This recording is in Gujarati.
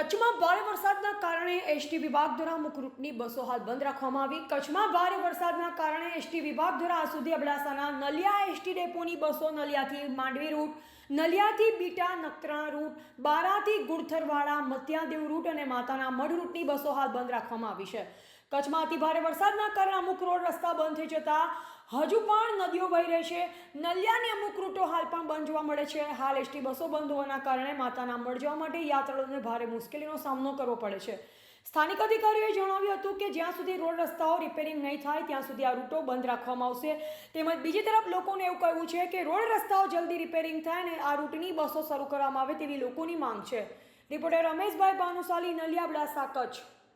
કચ્છમાં ભારે વરસાદના કારણે એસટી વિભાગ દ્વારા અમુક રૂટની બસો હાલ બંધ રાખવામાં આવી. કચ્છમાં ભારે વરસાદના કારણે એસટી વિભાગ દ્વારા આ સુધી અબડાસાના નલિયા એસટી ડેપોની બસો, નલિયાથી માંડવી રૂટ, નલિયાથી બીટા, નકરા રૂટ, બારાથી ગુડથરવાડા મત્યાદેવ રૂટ અને માતાના મઢ રૂટની બસો હાલ બંધ રાખવામાં આવી છે. કચ્છમાં અતિ ભારે વરસાદના કારણે અમુક રોડ રસ્તા બંધ થઈ જતા હજુ પણ નદીઓ વહી રહી છે. નલિયાની અમુક રૂટો હાલ પણ બંધ જોવા મળે છે. હાલ એસટી બસો બંધ હોવાના કારણે માતાના મઢ જવા માટે યાત્રાળુઓને ભારે મુશ્કેલીનો સામનો કરવો પડે છે. સ્થાનિક અધિકારીઓએ જણાવ્યું હતું કે જ્યાં સુધી રોડ રસ્તાઓ રિપેરિંગ નહીં થાય, ત્યાં સુધી આ રૂટો બંધ રાખવામાં આવશે. તેમજ બીજી તરફ લોકોને એવું કહેવું છે કે રોડ રસ્તાઓ જલ્દી રિપેરિંગ થાય અને આ રૂટની બસો શરૂ કરવામાં આવે તેવી લોકોની માંગ છે. રિપોર્ટર રમેશભાઈ ભાનુશાલી નલિયા અબડાસા કચ્છ